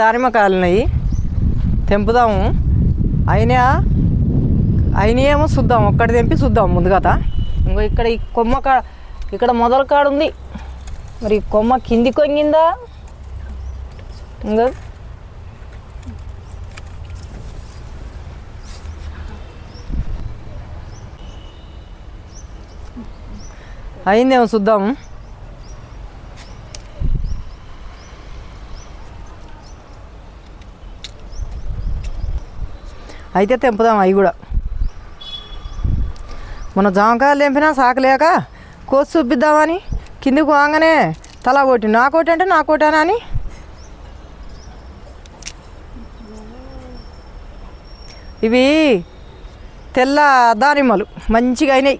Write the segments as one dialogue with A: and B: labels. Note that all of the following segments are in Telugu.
A: దానిమ్మకాయలు ఉన్నాయి తెంపుదాము. అయినా అయినాయేమో చూద్దాం. ఒక్కటి తెంపి చూద్దాం ముందుగాత. ఇంకో ఇక్కడ ఈ కొమ్మ కా ఇక్కడ మొదల కాడు ఉంది. మరి కొమ్మ కింది కొంగిందా? ఇంకా. అయిందేమో చూద్దాం అయితే తెంపుదాం అవి కూడా. మన జామకాయలు తెంపినా సాకలేక కోసి చూపిద్దామని కిందికి వాగానే తలా కొట్టి నాకోటి అంటే నాకోటానా అని? ఇవి తెల్ల దానిమ్మలు మంచిగా అయినాయి.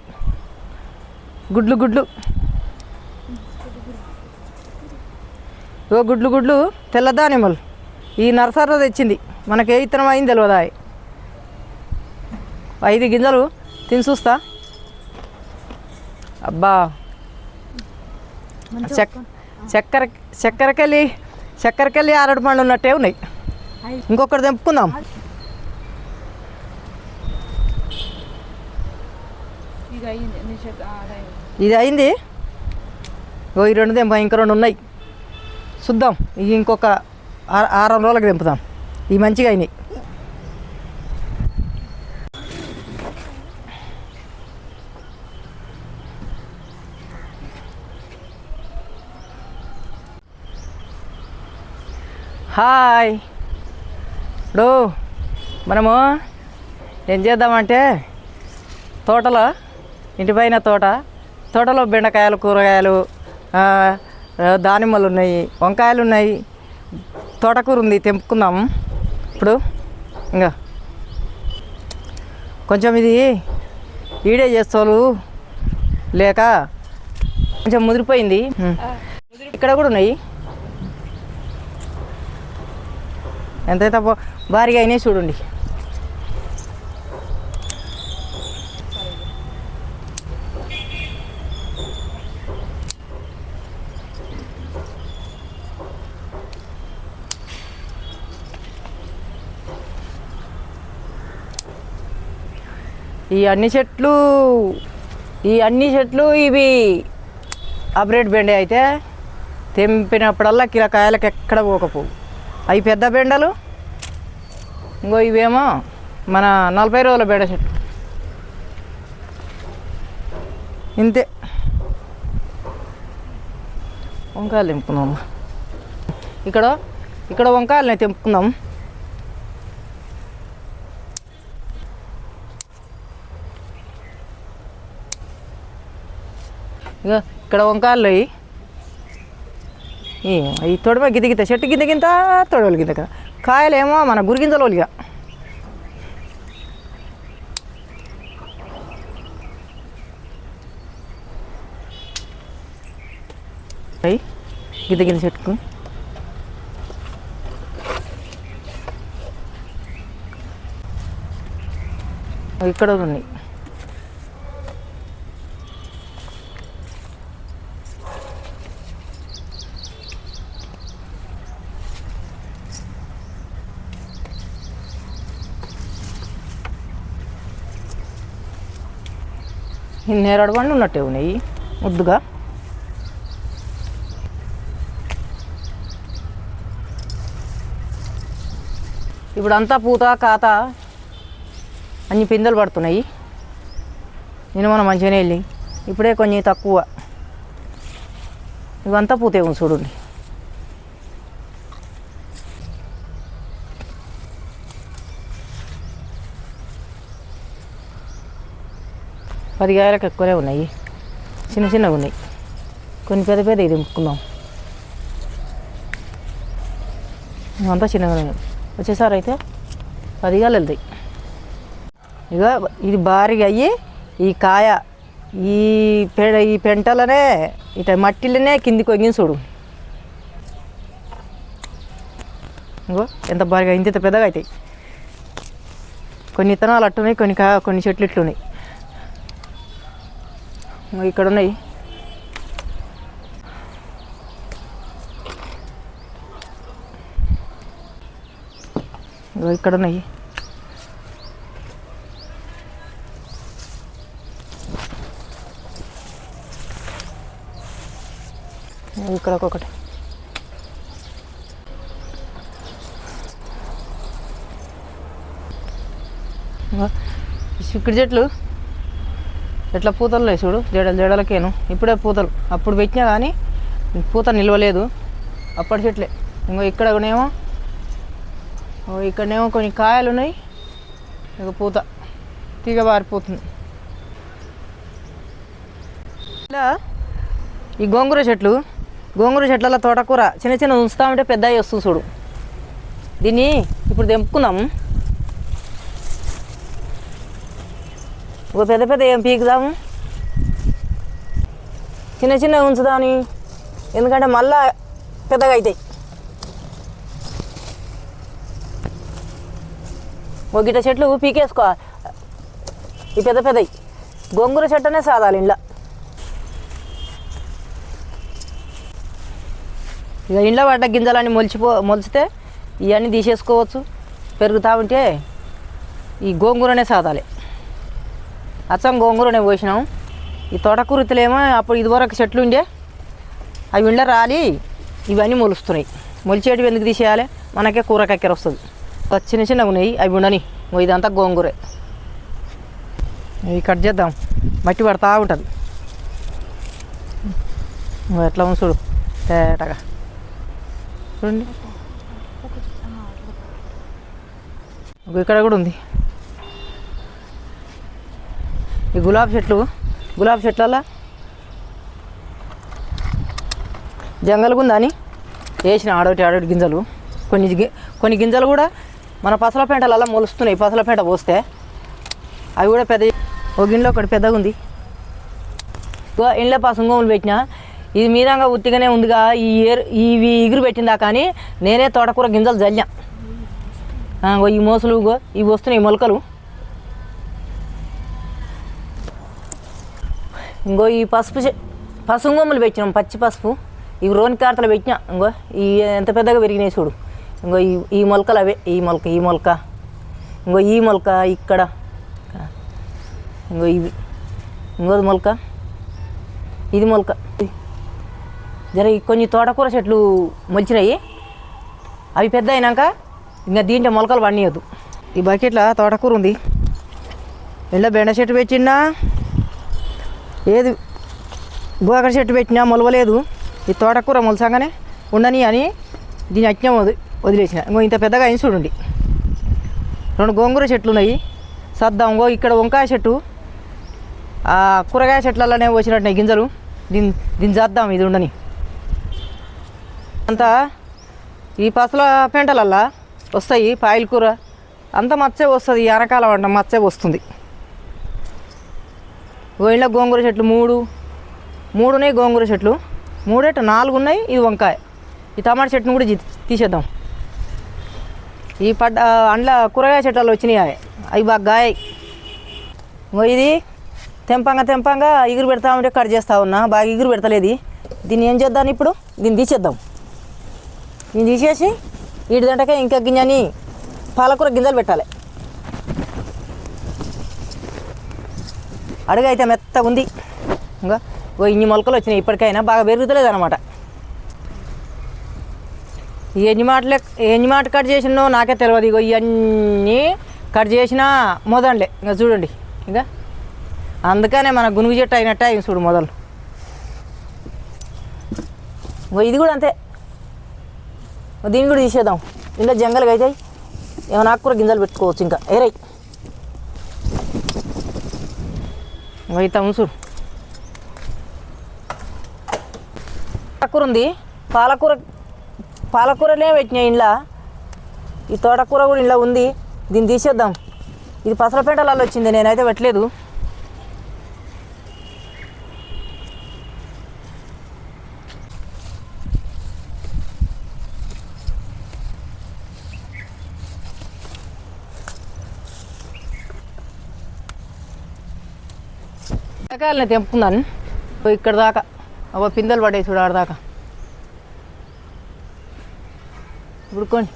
A: గుడ్లు గుడ్లు. ఓ గుడ్లు గుడ్లు తెల్ల దానిమ్మలు ఈ నర్సరీలో తెచ్చింది. మనకి ఏ అయింది తెలియదా ఐదు గింజలు తిని చూస్తా. అబ్బా. చెక్ చక్కెర చక్కెరకెళ్ళి చక్కెరకెళ్ళి ఆరడు పండ్లు ఉన్నట్టే ఉన్నాయి. ఇంకొకటి తెంపుకుందాం.
B: ఇది
A: అయింది ఓ ఈ రెండు తెంప ఇంకా రెండు ఉన్నాయి. చూద్దాం ఇంకొక ఆరు రోజులకు తెంపుదాం. ఇవి మంచిగా అయినాయి. హాయ్. ఇప్పుడు మనము ఏం చేద్దామంటే తోటలో ఇంటిపైన తోట తోటలో బెండకాయలు కూరగాయలు దానిమ్మలు ఉన్నాయి వంకాయలు ఉన్నాయి. తోటకూర ఉంది తెంపుకుందాము ఇప్పుడు ఇంకా కొంచెం ఇది ఈడే చేస్తోలు లేక కొంచెం ముదిరిపోయింది. ఇక్కడ కూడా ఉన్నాయి. ఎంతైతే పో- భారీగా అయినాయి చూడండి. ఈ అన్ని చెట్లు ఈ అన్ని చెట్లు ఇవి అప్రేట్ బెండే అయితే తెంపినప్పుడల్లా కిలకాయలకు ఎక్కడ పోకపోవు. అవి పెద్ద బెండలు ఇంకో ఇవేమో మన నలభై రోజుల బెండ చెట్టు. ఇంతే. వంకాయలు తెంపుకుందాం ఇక్కడ ఇక్కడ వంకాయలని తెంపుకుందాం. ఇక ఇక్కడ వంకాయలు అయ్యి ఈ తొడవ గిద్ద గిత చెట్టు గిద్ద గింత తొడవలు గింత కదా. కాయలేమో మన గురిగింజలు ఇక అయ్యి గిద్ద గిద్ద చెట్టుకు. ఇక్కడ ఉన్నాయి. ఈ నేరడు ఉన్నట్టే ఉన్నాయి. ముద్దుగా. ఇప్పుడు అంతా పూత కాత అన్ని పిందెలు పడుతున్నాయి. నేను మనం మంచిగానే వెళ్ళి ఇప్పుడే కొంచెం తక్కువ. ఇవంతా పూతే చూడండి. పది కాయలకు ఎక్కువనే ఉన్నాయి. చిన్న చిన్నగా ఉన్నాయి. కొన్ని పెద్ద పెద్ద ఇది ముక్కుందాం అంతా చిన్నగా ఉన్నాయి. వచ్చేసారి అయితే పది కాయలు వెళ్తాయి ఇక ఇది భారీగా అయ్యి ఈ కాయ ఈ పె ఈ పెంటలనే ఇట మట్టిలోనే కిందికి వంగి చూడు. ఇంకో ఎంత భారీగా ఇంత ఇంత పెద్దగా అవుతాయి కొన్ని ఇత్తనాలు అట్టున్నాయి కొన్ని కా కొన్ని చెట్లు ఇట్లున్నాయి. ఇక్కడ ఉన్నాయి. ఇక్కడ ఉన్నాయి. ఇక్కడ ఒక్కొక్కటి. ఇగో చెట్లు. ఎట్లా పూతలు లేవు చూడు? జడలు జడలకేను. ఇప్పుడే పూతలు. అప్పుడు పెట్టినా కానీ పూత నిల్వలేదు. అప్పటి చెట్లే. ఇంకో ఇక్కడ ఏమో ఓ ఇక్కడనేమో కొన్ని కాయలు ఉన్నాయి. ఇక పూత తీగ పారిపోతుంది. ఇలా ఈ గోంగూర చెట్లు గోంగూర చెట్ల తోటకూర చిన్న చిన్న ఉంచుతా ఉంటే పెద్ద వస్తుంది చూడు. దీన్ని ఇప్పుడు తెంపుకుందాం ఒక పెద్ద పెద్ద ఏం పీకుదాము? చిన్న చిన్న ఉంచుదాని ఎందుకంటే మళ్ళా పెద్దగా అవుతాయి. ఒక గిట్ట చెట్లు పీకేసుకో. ఈ పెద్ద పెద్దవి. గోంగూర చెట్టునే సాదాలి ఇంట్లో ఇక ఇంట్లో పడ్డ గింజలన్నీ మొలిచిపో మొలిచితే ఇవన్నీ తీసేసుకోవచ్చు. పెరుగుతూ ఉంటే ఈ గోంగూరనే సాదాలి. అచ్చం గోంగూరనే పోసినాం. ఈ తోటకూరతలేమో అప్పుడు ఇదివరకు చెట్లు ఉండే అవి ఇంట్లో రాలి ఇవన్నీ మొలుస్తున్నాయి. మొలిచేటివి ఎందుకు తీసేయాలి? మనకే కూర కక్కెర వస్తుంది. చిన్న చిన్నగా ఉన్నాయి అవి ఉండని. ఇదంతా గోంగూరే. ఇవి కట్ చేద్దాం. మట్టి పడతా ఉంటుంది. ఎట్లా ఉంది చూడు. తేటగా. చూడండి. ఇంకో ఇక్కడ కూడా ఉంది. ఈ గులాబీ చెట్లు గులాబీ చెట్లల్లా? జంగల్గుందని వేసిన ఆడోటి ఆడోటి గింజలు. కొన్ని కొన్ని గింజలు కూడా మన పసల పెంటలలో మొలుస్తున్నాయి. పసల పెంట పోస్తే అవి కూడా పెద్ద ఒక గిన్నెలో ఒకటి పెద్దగా ఉంది. ఇండ్ల ఇంట్లో పసుంగోములు పెట్టిన. ఇది మీదంగా ఉత్తిగానే ఉందిగా. ఈ ఏరు ఇవి ఇగురు పెట్టిందా కానీ నేనే తోటకూర గింజలు జల్లా ఈ మోసలు ఇవి వస్తున్నాయి మొలకలు. ఇంకో ఈ పసుపు చె- పసుంగొమ్మలు పెట్టినాం పచ్చి పసుపు. ఇవి రోని కార్తలు పెట్టినా ఇంకో ఈ ఎంత పెద్దగా పెరిగినాయి చూడు. ఇంకో ఈ ఈ మొలకలు అవే ఈ మొలక ఈ మొలక. ఇంకో ఈ మొలక ఇక్కడ. ఇంకో ఇవి. ఇంకోది మొలక. ఇది మొలక. జర ఈ కొన్ని తోటకూర చెట్లు మొలిచినాయి. అవి పెద్ద అయినాక ఇంకా దీంట్లో మొలకలు పండియద్దు. ఈ బకెట్లో తోటకూర ఉంది. ఇలా బెండ చెట్టు పెట్టినా ఏది గోకర చెట్టు పెట్టినా మొలవలేదు. ఈ తోటకూర మొలసంగానే ఉండని అని దీని అజ్ఞం వది వదిలేసిన. ఇంకో ఇంత పెద్దగా అయిన చూడండి. రెండు గోంగూర చెట్లు ఉన్నాయి. సర్దాం ఇంకో ఇక్కడ వంకాయ చెట్టు. ఆ కూరగాయ చెట్లలోనే వచ్చినట్టున్నాయి గింజలు. దీన్ని దీన్ని చేద్దాం ఇది ఉండని. అంతా ఈ పసల పెంటలల్లా వస్తాయి పాయల కూర. అంత మచ్చే వస్తుంది ఈ అనకాలం అంట మచ్చే వస్తుంది. గోయిలో గోంగూర చెట్లు మూడు. మూడు ఉన్నాయి గోంగూర చెట్లు. మూడేట నాలుగు ఉన్నాయి ఇది వంకాయ. ఈ టమాటా చెట్టును కూడా తీసేద్దాం. ఈ పడ్డ అండ్ల కూరగాయ చెట్లు వచ్చినాయి అవి. అవి బాగా గాయ ఇది తెంపంగా తెంపంగా ఇగురు పెడతా ఉంటే కట్ చేస్తా ఉన్నా. బాగా ఇగురు పెడతలేదు దీన్ని ఏం చేద్దాం ఇప్పుడు? దీన్ని తీసేద్దాం. దీన్ని తీసేసి వీటి దంటకే ఇంకా గింజని పాలకూర గింజలు పెట్టాలి. అడుగు అయితే మెత్తగా ఉంది. ఇంకా ఓ ఇన్ని మొలకలు వచ్చినాయి. ఇప్పటికైనా బాగా పెరుగుతలేదు అనమాట ఎన్ని మాటలే ఎన్ని మాట కట్ చేసినో నాకే తెలియదు ఇగో ఇవన్నీ కట్ చేసిన మొదలే ఇంకా చూడండి. ఇంకా అందుకనే మన గునుగు చెట్టు అయినట్టే అయింది చూడు మొదలు. ఇగో ఇది కూడా అంతే. దీన్ని కూడా తీసేద్దాం. ఇంకా జంగల్గా అవుతాయి ఏమైనా ఆకుకూర గింజలు పెట్టుకోవచ్చు ఇంకా. ఏరై అయితే చూడు. పాలకూర ఉంది. పాలకూర పాలకూరనే పెట్టినాయి ఇంట్లో ఈ తోటకూర కూడా ఇంట్లో ఉంది. దీన్ని తీసేద్దాం. ఇది పసలపేటలలో వచ్చింది. నేనైతే పెట్టలేదు. కూరగాయలని తెంపుకున్నాను ఇక్కడ దాకా. ఒక పిందలు పడే చూడు ఆడదాకా ఇప్పుడు కొన్ని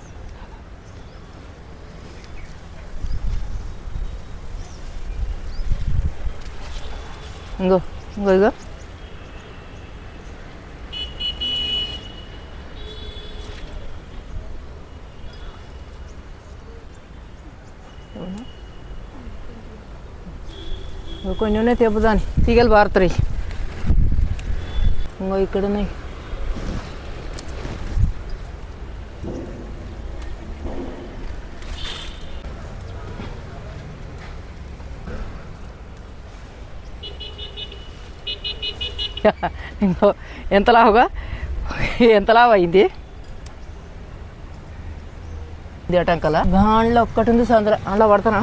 A: ఇంకో ఇంకో ఇగో. కొన్ని ఉన్నాయి తెప్పుదాని తీగలు పారుతాయి ఇంకో ఇక్కడ ఉన్నాయి. ఇంకో ఎంత లావుగా? ఎంత లావు అయింది? ఇది అటంకల? దాంట్లో ఒక్కటి ఉంది సందర అందులో పడతానా?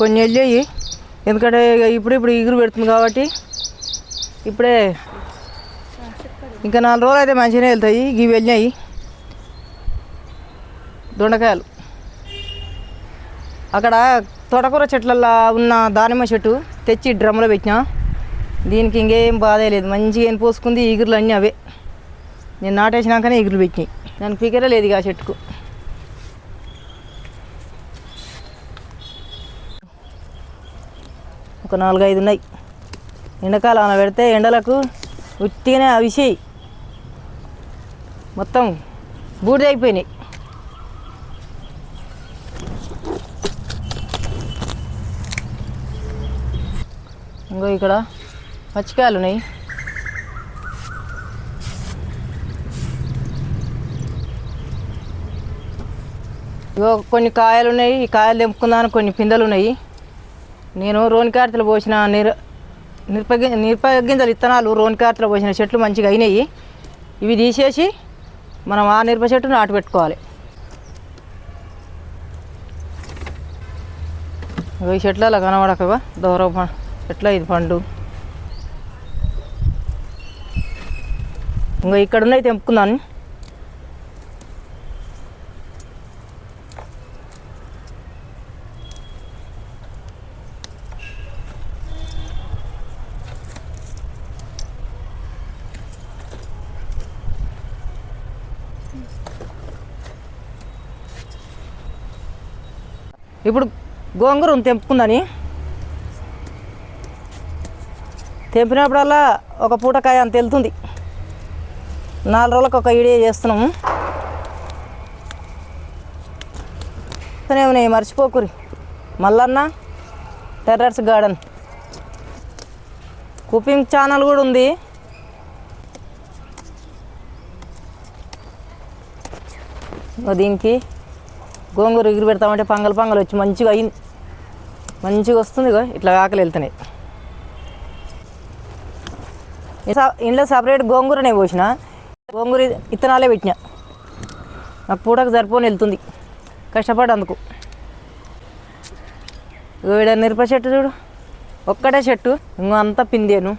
A: కొన్ని వెళ్ళాయి ఎందుకంటే ఇక ఇప్పుడు ఇప్పుడు ఇగురు పెడుతుంది కాబట్టి ఇప్పుడే ఇంకా నాలుగు రోజులు అయితే మంచిగానే వెళ్తాయి. ఇవి వెళ్ళినాయి. దొండకాయలు. అక్కడ తోటకూర చెట్లల్లో ఉన్న దానిమ్మ చెట్టు తెచ్చి డ్రమ్లో పెట్టినా. దీనికి ఇంకేం బాధ లేదు. మంచిగా ఏం పోసుకుంది ఈగురులు అన్నీ అవే. నేను నాటేసినాకనే ఈగురులు పెట్టినాయి. దానికి ఫిగరే లేదు ఇక ఆ చెట్టుకు. ఒక నాలుగైదు ఉన్నాయి. ఎండాకాలం పెడితే ఎండలకు ఉట్టిగానే అవిసేయి. మొత్తం బూడిద అయిపోయినాయి. ఇంకో ఇక్కడ పచ్చికాయలు ఉన్నాయి. ఇగో కొన్ని కాయలు ఉన్నాయి. ఈ కాయలు తెంపుకుందాను కొన్ని పిందెలు ఉన్నాయి. నేను రోని కార్తలు పోసిన నిర నిరపగి నిరపగింజలు ఇత్తనాలు రోని కార్తలు పోసిన చెట్లు మంచిగా అయినాయి. ఇవి తీసేసి మనం ఆ నిరప చెట్టు నాటు పెట్టుకోవాలి. ఈ చెట్లు అలా కనబడకగా దూర చెట్ల ఇది పండు. ఇంకా ఇక్కడున్నవి తెంపుకున్నాను ఇప్పుడు గోంగూర తెంపుకుందని. తెంపినప్పుడల్లా ఒక పూటకాయ అంత వెళ్తుంది. నాలుగు రోజులకు ఒక ఈడియా చేస్తున్నాము. వస్తూనే మర్చిపోకురి. Mallanna terrace garden. Cooking channel కూడా ఉంది. దీనికి గోంగూర ఎగురు పెడతామంటే పంగలు పంగలు వచ్చి మంచిగా అయింది. మంచిగా వస్తుంది ఇట్లా ఆకలి వెళ్తున్నాయి. స- ఇంట్లో సపరేట్ గోంగూరనే పోసిన. గోంగూర ఇత్తనాలే పెట్టిన. నాకు పూటకు సరిపోని వెళ్తుంది. కష్టపడేందుకు ఇగో ఈడ మిరప చెట్టు చూడు. ఒక్కటే చెట్టు. ఇంకో అంతా పిందేను.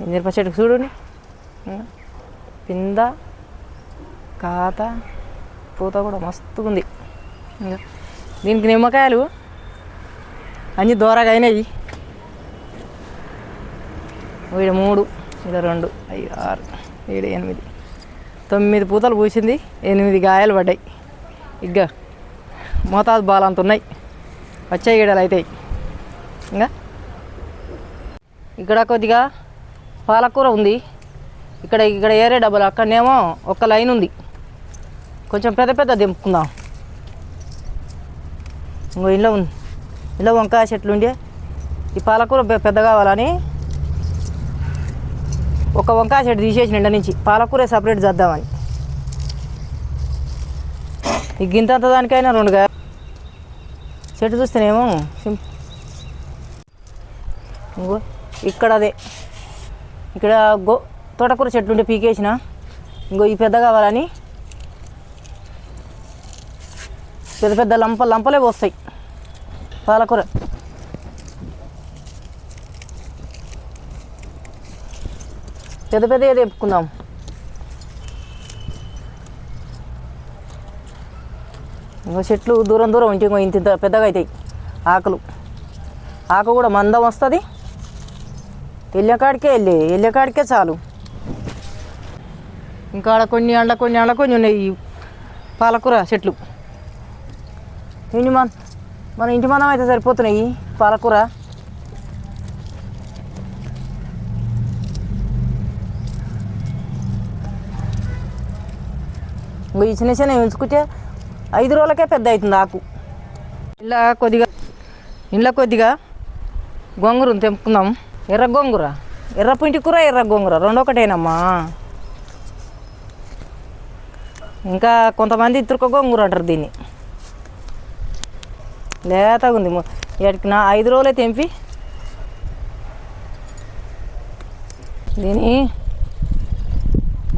A: ఈ మిరప చెట్టుకు చూడు పింద కాత పూత కూడా మస్తుగా ఉంది ఇంకా దీనికి నిమ్మకాయలు అన్ని దూరగా అయినాయి. ఈడ మూడు ఈడ రెండు ఐదు ఆరు ఏడు ఎనిమిది. తొమ్మిది పూతలు పూసింది ఎనిమిది గాయాలు పడ్డాయి. ఇగ్గా మోతాదు బాలంత ఉన్నాయి. వచ్చాయి గీడలు అవుతాయి ఇంకా? ఇక్కడ కొద్దిగా పాలకూర ఉంది. ఇక్కడ ఇక్కడ ఏరే డబ్బులు. అక్కడనేమో ఒక లైన్ ఉంది. కొంచెం పెద్ద పెద్ద దింపుకుందాం. ఇంకో ఇంట్లో ఉంది. ఇంట్లో వంకాయ చెట్లు ఉండే. ఈ పాలకూర పెద్ద కావాలని ఒక వంకాయ చెట్టు తీసేసి ఇంట నుంచి. పాలకూర సపరేట్ చేద్దామని. ఈ గింత దానికైనా రెండు కాయ చెట్టు చూస్తేనేమో ఇంకో ఇక్కడ అదే. ఇక్కడ గో తోటకూర చెట్లు ఉంటే పీకేసిన. ఇంకో ఈ పెద్ద కావాలని. పెద్ద పెద్ద లంప లంపలే పోస్తాయి. పాలకూర పెద్ద పెద్దగా తెప్పుకుందాం ఇంకో చెట్లు దూరం దూరం ఉంటే ఇంకో ఇంత ఇంత పెద్దగా అవుతాయి ఆకులు ఆకు కూడా మందం వస్తుంది వెళ్ళేకాడికే వెళ్ళి వెళ్ళేకాడికే చాలు ఇంకా ఆడ కొన్ని అండ కొన్ని అండ కొన్ని ఉన్నాయి పాలకూర చెట్లు ఎన్ని మన మన ఇంటి మనం అయితే సరిపోతున్నాయి. పాలకూర. ఈ చిన్న చిన్న ఉంచుకుంటే ఐదు రోజులకే పెద్ద అవుతుంది ఆకు. ఇలా కొద్దిగా ఇంట్లో కొద్దిగా గోంగూరను తెంపుకుందాం. ఎర్ర గోంగూర. ఎర్ర పుంటి కూర ఎర్ర గోంగూర. రెండు ఒకటేనమ్మా. ఇంకా కొంతమంది ఇతరుక గోంగూర అంటారు దీన్ని. లేతగా ఉంది ఎక్కడికి నా ఐదు రోజులే తెంపి. దీని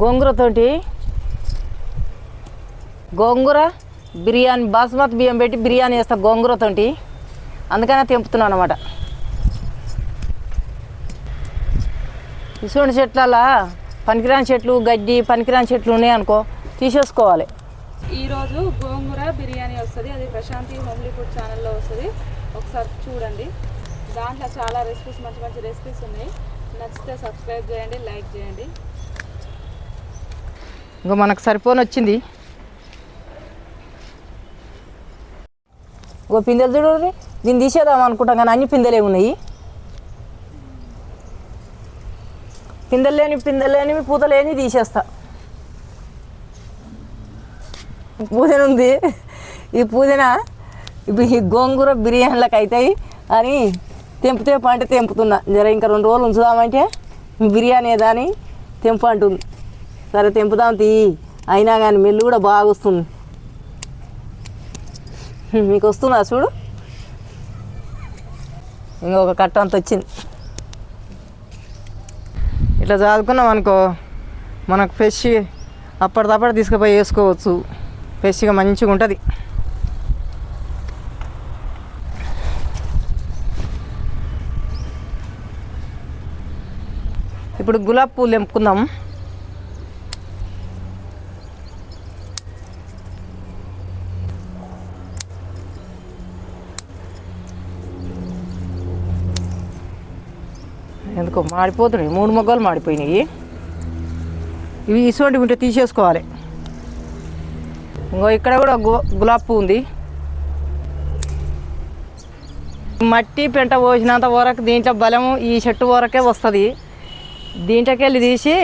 A: గోంగూరతోటి గోంగూర బిర్యానీ బాస్మతి బియ్యం పెట్టి బిర్యానీ వేస్తా గోంగూరతోటి. అందుకనే తెంపుతున్నాను అనమాట ఇసుండి చెట్లలా పనికిరాని చెట్లు గడ్డి పనికిరాని చెట్లు ఉన్నాయనుకో తీసేసుకోవాలి.
B: ఈరోజు గోంగూర బిర్యానీ వస్తుంది. అది ప్రశాంతి హోమ్లీ ఫుడ్ ఛానల్లో వస్తుంది. ఒకసారి చూడండి. దాంట్లో చాలా రెసిపీస్ మంచి మంచి రెసిపీస్ ఉన్నాయి. నచ్చితే సబ్స్క్రైబ్ చేయండి లైక్ చేయండి.
A: ఇంకా మనకు సరిపోని వచ్చింది. ఇంకో పిందెలు చూడండి. దీన్ని తీసేద్దాం అనుకుంటాం కానీ అన్ని పిందెలే ఉన్నాయి పిందెలు లేని పిందెలు లేనివి పూత లేని తీసేస్తా. పూజన ఉంది ఈ పూజన ఇప్పుడు ఈ గోంగూర బిర్యానీలకు అవుతాయి అని తెంపితే పంట తెంపుతున్నా. జర ఇంకా రెండు రోజులు ఉంచుదామంటే బిర్యానీ ఏదా అని తెంపు అంటుంది. సరే తెంపుదాం తీ. అయినా కానీ మెల్లు కూడా బాగా వస్తుంది. మీకు వస్తుందా చూడు? ఇంకొక కట్ట అంత వచ్చింది. ఇట్లా చదువుకున్నాం అనుకో మనకు ఫ్రెష్ అప్పటిదప్పుడు తీసుకుపోయి వేసుకోవచ్చు. ఫ్రెష్గా మంచిగా ఉంటుంది ఇప్పుడు గులాబీ పూలు ఎంపుకుందాం ఎందుకో మాడిపోతున్నాయి. మూడు మొగ్గలు మాడిపోయినాయి. ఇవి ఇటువంటివి ఉంటే తీసేసుకోవాలి. ఇంకో ఇక్కడ కూడా గు గులాబీ పువ్వు ఉంది. మట్టి పెంట పోసినంత వరకు దీంట్లో బలము ఈ చెట్టు వరకే వస్తుంది. దీంట్లోకి వెళ్ళి తీసి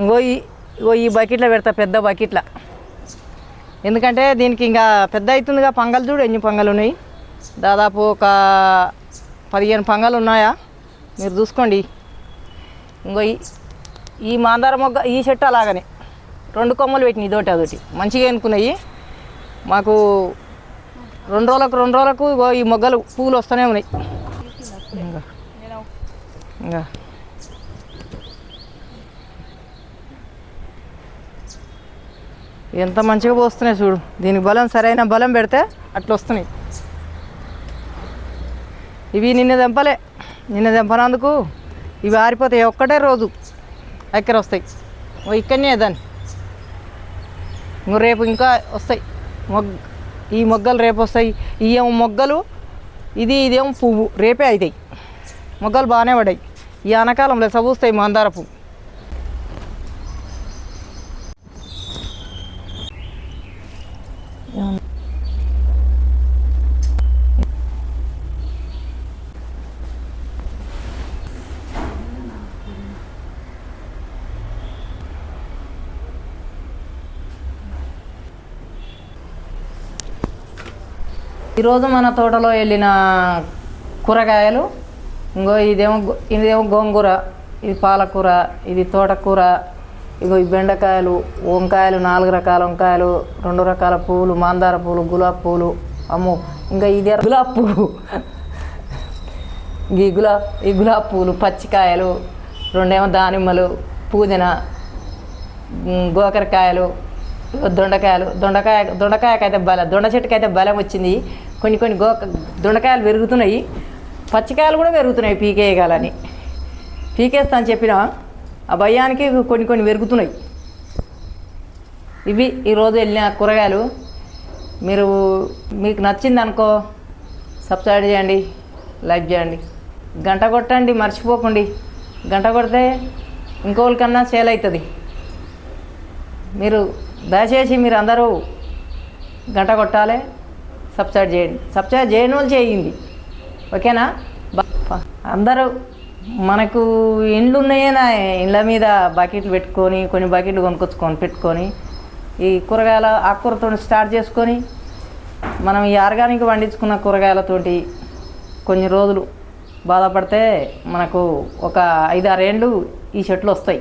A: ఇంకో ఈ ఇంకో ఈ బకెట్లో పెడతా పెద్ద బకెట్ల. ఎందుకంటే దీనికి ఇంకా పెద్ద అవుతుందిగా పంగలు చూడు ఎన్ని పంగలు ఉన్నాయి. దాదాపు ఒక పదిహేను పంగలు ఉన్నాయా? మీరు చూసుకోండి. ఇంకో ఈ ఈ మాందార మొగ్గ ఈ చెట్టు అలాగనే. రెండు కొమ్మలు పెట్టినాయి ఇదోటి అదొకటి మంచిగా అనుకున్నాయి మాకు రెండు రోజులకు రెండు రోజులకు ఈ మొగ్గలు పువ్వులు వస్తూనే ఉన్నాయి. ఇంకా ఇంకా. ఎంత మంచిగా పోస్తున్నాయి చూడు. దీనికి బలం సరైన బలం పెడితే అట్లా వస్తున్నాయి. ఇవి నిన్న తెంపలే. నిన్న తెంపనందుకు ఇవి ఆరిపోతాయి. ఒక్కటే రోజు ఎక్కడ వస్తాయి? ఓ ఇక్కడనే దాన్ని. ఇంకో రేపు ఇంకా వస్తాయి. మొగ్ ఈ మొగ్గలు రేపు వస్తాయి. ఈ ఏమో మొగ్గలు ఇది ఇదేమో పువ్వు రేపే అవుతాయి మొగ్గలు బాగానే పడాయి ఈ అనకాలంలో సబూస్తాయి మందార పువ్వు. ఈరోజు మన తోటలో వెళ్ళిన కూరగాయలు ఇంకో ఇదేమో ఇదేమో గోంగూర ఇది పాలకూర ఇది తోటకూర ఇగో ఈ బెండకాయలు వంకాయలు నాలుగు రకాల వంకాయలు రెండు రకాల పువ్వులు మందార పువ్వులు గులాబీ పువ్వులు అమ్మో ఇంకా ఇది గులాబీ పువ్వు ఈ గులా ఈ గులాబీ పువ్వులు పచ్చికాయలు రెండేమో దానిమ్మలు పుదీనా గోకరకాయలు దొండకాయలు దొండకాయ దొండకాయకైతే బలం దొండ చెట్టుకైతే బలం వచ్చింది కొన్ని కొన్ని గోక దొండకాయలు పెరుగుతున్నాయి పచ్చికాయలు కూడా పెరుగుతున్నాయి పీకేయగలని. పీకేస్తా అని చెప్పిన ఆ భయానికి కొన్ని కొన్ని పెరుగుతున్నాయి. ఇవి ఈరోజు వెళ్ళిన కూరగాయలు మీరు మీకు నచ్చింది అనుకో సబ్స్క్రైబ్ చేయండి లైక్ చేయండి. గంట కొట్టండి మర్చిపోకండి. గంట కొడితే ఇంకోళ్ళకన్నా సేల్ అవుతుంది. మీరు దయచేసి మీరు అందరూ గంట కొట్టాలి. సబ్స్క్రైబ్ చేయండి. సబ్స్క్రైబ్ చేయని వాళ్ళు చేయండి. ఓకేనా? అందరూ మనకు ఇండ్లు ఉన్నాయేనా ఇండ్ల మీద బకెట్లు పెట్టుకొని కొన్ని బకెట్లు కొనుక్కొచ్చుకొని పెట్టుకొని ఈ కూరగాయల ఆకుకూరతో స్టార్ట్ చేసుకొని మనం ఈ ఆర్గానిక్ పండించుకున్న కూరగాయలతోటి కొన్ని రోజులు బాధపడితే మనకు ఒక ఐదు ఈ చెట్లు వస్తాయి.